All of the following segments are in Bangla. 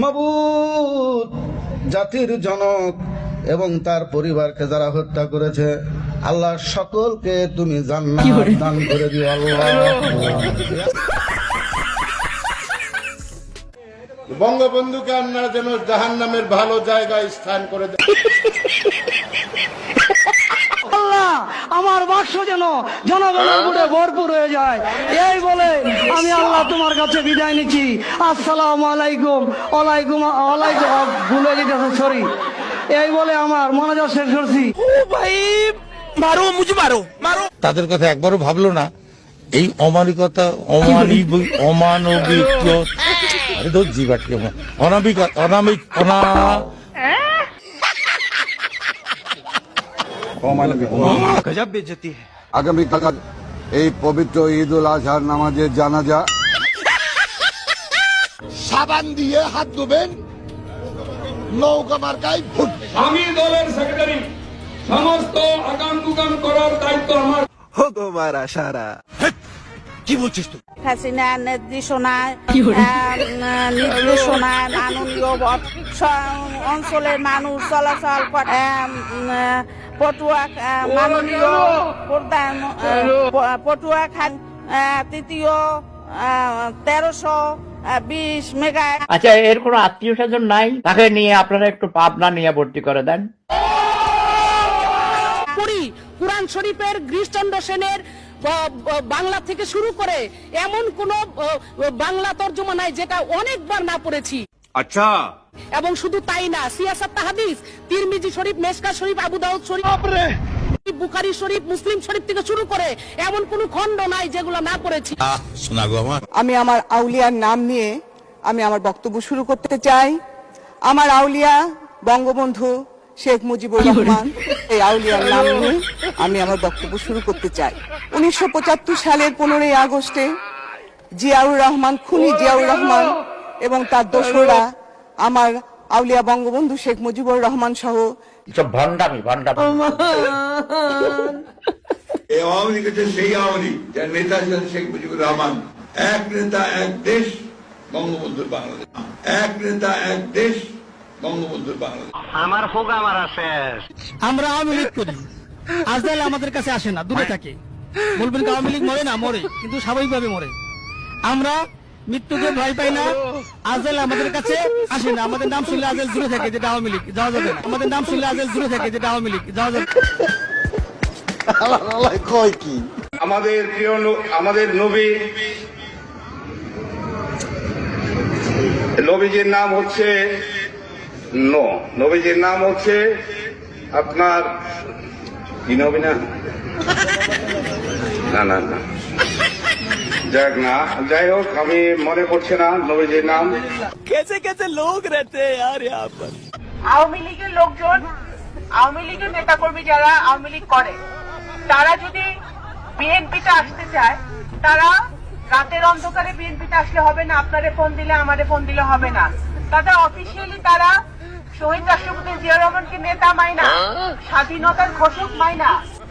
মাবুদ জাতির জনক এবং তার পরিবারকে যারা হত্যা করেছে আল্লাহ সকলকে তুমি জান্নাত দান করে দিও আল্লাহ। বঙ্গবন্ধুকে আপনারা যেন জাহান নামের ভালো জায়গায় স্থান করে দেন। আল্লাহ আমার বাক্স যেন জনগণের বুড়ে ভরপুর হয়ে যায়। এই বলে আমি আল্লাহ তোমার কাছে বিদায় নিচ্ছি। আসসালামু আলাইকুম ওয়ালাইকুম ওয়ালাইকুম ভুলে যেতেছে সরি এই বলে আমার মনোযোগ শেষ করছি। তাদের কথা একবারও ভাবলো না। এই অমানিকতা অমানবিক অমানবিক আরে তো অনামিক অনামিক অনা আগামীকাল এই পবিত্র ঈদ উল আজহার জানা যা সাবান দিয়ে হাত ধুবেন নৌকা মার্কায় ফুট আমি দলের সেক্রেটারি সমস্ত আগাম দুগাম করার দায়িত্ব আমার। কি বলছিস তুই? হাসিনার নির্দেশনায় আহ, নির্দেশনায় মাননীয় অঞ্চলের মানুষ চলাচল পটুয়া মাননীয় প্রধান আহ, পটুয়া খান তৃতীয় তেরোশো বিশ মেগা আচ্ছা এর কোনো আত্মীয় স্বজন নাই? তাকে নিয়ে আপনারা একটু পাবনা নিয়ে ভর্তি করে দেন। কোরআন শরীফের গিরিশচন্দ্র সেনের বাংলা থেকে শুরু করে এমন কোন বাংলা তর্জমা নাই যেটা অনেকবার না পড়েছি। আচ্ছা। এবং শুধু তাই না সিয়াসাত তাহাদিস তিরমিজি শরীফ মেসকা শরীফ আবু দাউদ শরীফ বুখারি শরীফ মুসলিম শরীফ থেকে শুরু করে এমন কোন খণ্ড নাই যেগুলো না পড়েছি। শোনা গো আমার। আমি আমার আউলিয়ার নাম নিয়ে আমি আমার বক্তব্য শুরু করতে চাই। আমার আউলিয়া বঙ্গবন্ধু শেখ মুজিবুর রহমান এই আউলিয়ার নাম নিয়ে আমি আমার বক্তব্য শুরু করতে চাই। উনিশশো সালের পনেরোই আগস্টে জিয়াউর রহমান খুনি জিয়াউর রহমান এবং তার দোসররা আমার আউলিয়া বঙ্গবন্ধু শেখ মুজিবুর রহমান সহ সব ভণ্ডামি ভণ্ডামি আওয়ামী লীগ হচ্ছে সেই আওয়ামী লীগ যার নেতা ছিলেন শেখ মুজিবুর রহমান। এক নেতা এক দেশ বঙ্গবন্ধুর বাংলাদেশ। এক নেতা এক দেশ বঙ্গবন্ধুর বাংলাদেশ। আমরা আওয়ামী লীগ করি। আজদাল আমাদের কাছে আসে না দূরে থাকে। বলবেন আওয়ামী লীগ মরে না? মরে কিন্তু স্বাভাবিকভাবে মরে। আমরা মৃত্যুকে ভয় পাই না আজেল আমাদের কাছে আসে না। আমাদের নাম শুনলে আজেল দূরে থাকে যেটা আওয়ামী লীগ যাওয়া যাবে আমাদের নাম শুনলে আজেল দূরে থাকে যেটা আওয়ামী লীগ যাওয়া যাবে কয় কি? আমাদের প্রিয় আমাদের নবী নবীজির নাম হচ্ছে ন। নবীজির নাম হচ্ছে আপনার কি নবী না? না না না। যাক না যাই হোক আমি মনে করছি না নবীজির নাম। কেসে কেসে লোক রেতে আওয়ামী লীগের লোকজন আওয়ামী লীগের নেতাকর্মী যারা আওয়ামী লীগ করে তারা যদি বিএনপিতে আসতে চায় তারা রাতের অন্ধকারে বিএনপিতে আসলে হবে না আপনারে ফোন দিলে আমারে ফোন দিলে হবে না। তাদের অফিসিয়ালি তারা শহীদ রাষ্ট্রপতি জিয়া রহমানকে নেতা মাইনা। স্বাধীনতার ঘোষক মাইনা।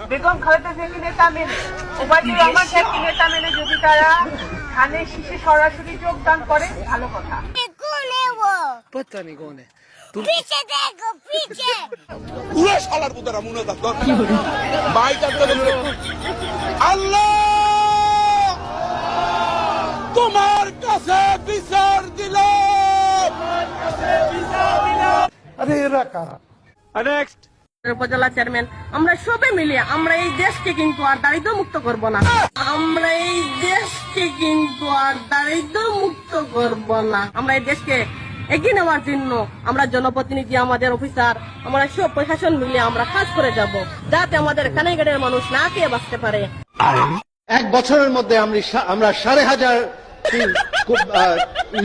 বেগম খালেদা জিয়াকে নেতা মেনে। ওবায়দুর রহমান সাহেবকে নেতা মেনে যদি তারা ধানের শীষে সরাসরি যোগদান করে ভালো কথা। তোমার কাছে বিচার দিলাম উপজেলা চেয়ারম্যান আমরা সবে মিলে আমরা এই দেশকে কিন্তু আর দারিদ্র মুক্ত করব না। আমরা এই দেশকে কিন্তু আর দারিদ্র মুক্ত করব না। আমরা এই দেশকে এগিয়ে নেওয়ার জন্য আমরা জনপ্রতিনিধি আমাদের অফিসার আমরা সব প্রশাসন মিলে আমরা কাজ করে যাব যাতে আমাদের কানাইগাড়ের মানুষ না খেয়ে বাঁচতে পারে। এক বছরের মধ্যে আমরা আমরা সাড়ে হাজার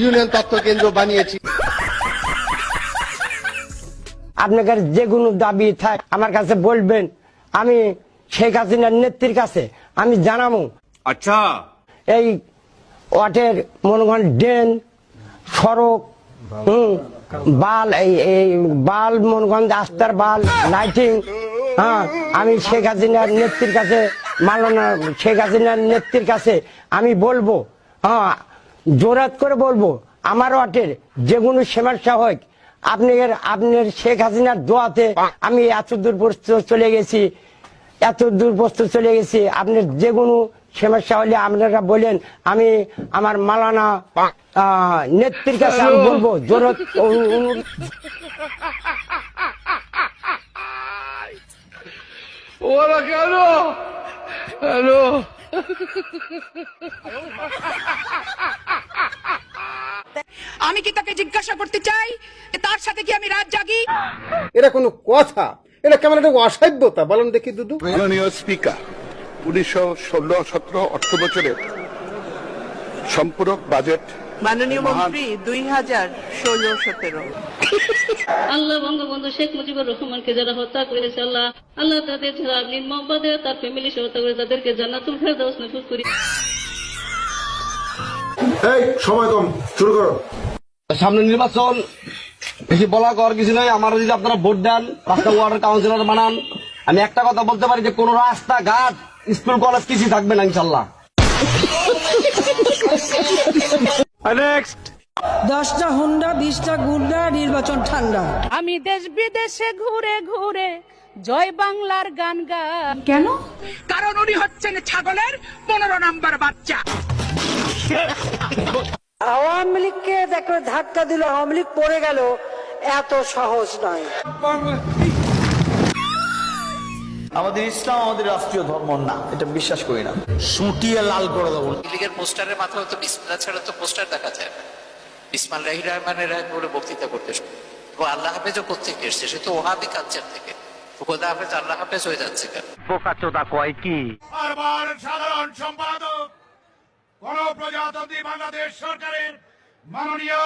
ইউনিয়ন তত্ত্ব কেন্দ্র বানিয়েছি। আপনাদের যে কোনো দাবি থাক আমার কাছে বলবেন। আমি শেখ হাসিনার নেত্রীর কাছে আমি জানাব। আচ্ছা। এই ওয়াটের মনে করেন ড্রেন সড়ক হুম বাল এই বাল মনে যে আস্তার বাল লাইটিং হ্যাঁ আমি শেখ হাসিনার নেত্রীর কাছে মালানা শেখ হাসিনার নেত্রীর কাছে আমি বলব হ্যাঁ জোরাত করে বলব আমার ওয়াটের যে কোনো সমস্যা হোক আপনার আপনার শেখ হাসিনার দোয়াতে আমি এত দূর চলে গেছি এত দূর পর্যন্ত চলে গেছি। আপনার যে কোনো সমস্যা হলে আপনারা বলেন আমি আমার মালানা নেত্রীর কাছে আমি বলব জোরত অনু- ওরা কেন? কেন আমি কি তাকে জিজ্ঞাসা করতে চাই তার সাথে কি আমি রাত জাগি? এটা কোনো কথা। এটা কেমন একটা অসভ্যতা বলেন দেখি দুদু। মাননীয় স্পিকার উনিশশো ষোলো সতেরো অর্থ বছরের সম্পূরক বাজেট মাননীয় মন্ত্রী দুই হাজার ষোলো সতেরো। আল্লাহ বঙ্গবন্ধু শেখ মুজিবুর রহমানকে যারা হত্যা করেছে আল্লাহ আল্লাহ তাদের যারা নির্মমভাবে তার ফ্যামিলি সহ হত্যা করে তাদেরকে জান্নাতুল ফেরদাউস নসিব করি এই সময় কম শুরু করো। সামনে নির্বাচন বেশি বলা কর কিছু নাই। আমার যদি আপনারা ভোট দেন রাস্তা ওয়ার্ডের কাউন্সিলর বানান আমি একটা কথা বলতে পারি যে কোন রাস্তা ঘাট স্কুল কলেজ কিছু থাকবে না ইনশাল্লাহ। দশটা হুন্ডা বিশটা গুন্ডা নির্বাচন ঠান্ডা। আমি দেশ বিদেশে ঘুরে ঘুরে জয় বাংলার গান গা কেন? কারণ উনি হচ্ছেন ছাগলের পনেরো নাম্বার বাচ্চা। আওয়ামী লীগকে দেখো ধাক্কা দিল আওয়ামী লীগ পড়ে গেল এত সহজ নয়। আমাদের ইসলাম আমাদের রাষ্ট্রীয় ধর্ম না এটা বিশ্বাস করি না। সুটিয়ে লাল করে দেবো। লীগের পোস্টারের মাথায় তো বিসমিল্লাহ ছাড়া তো পোস্টার দেখা যায় না। বিসমাল রাহি রহমানের বলে বক্তৃতা করতে ও আল্লাহ হাফেজও কোথেকে এসছে? সে তো ওহাবি কালচার থেকে। খোদা হাফেজ আল্লাহ হাফেজ হয়ে যাচ্ছে কেন? বারবার সাধারণ সম্পাদক গণপ্রজাতন্ত্রী বাংলাদেশ সরকারের মাননীয়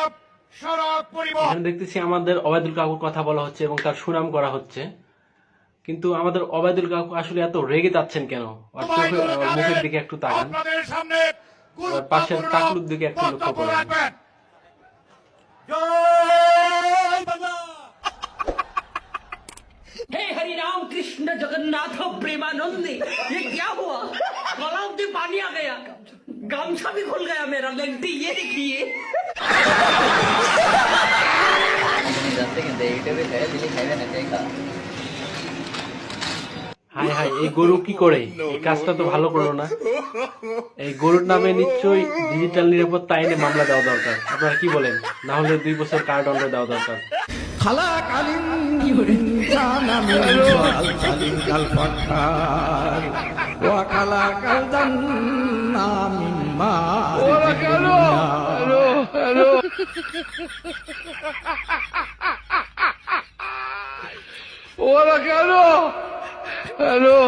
সড়ক পরিবহন এখানে দেখতেছি আমাদের অবায়দুল কাকুর কথা বলা হচ্ছে এবং তার সুনাম করা হচ্ছে কিন্তু আমাদের অবায়দুল কাকু আসলে এত রেগে যাচ্ছেন কেন ওর চোখে- ওর মুখের দিকে একটু তাকান আপনাদের সামনে ওর পাশের টাকলুর দিকে একটু লক্ষ্য বক্তব্য করেন রাখবেন জয় বাংলা हे हरि राम कृष्ण जगन्नाथ प्रेमानंदी ये क्या हुआ गलाव में पानी आ गया गामछा भी खुल गया मेरा गलती ये देखिए হাই হাই এই গরু কি করে এই কাজটা তো ভালো করলো না এই গরুর নামে নিশ্চয়ই ডিজিটাল নিরাপত্তা আইনে মামলা দেওয়া দরকার আপনারা কি বলেন না হলে দুই বছর কারাদণ্ড দেওয়া দরকার খালা কালিন জানা কালিন কাল পাখার ওয়া খালা কাল জান্না মিম্মা ওরা কেন হ্যালো হ্যালো ওরা কেন হ্যালো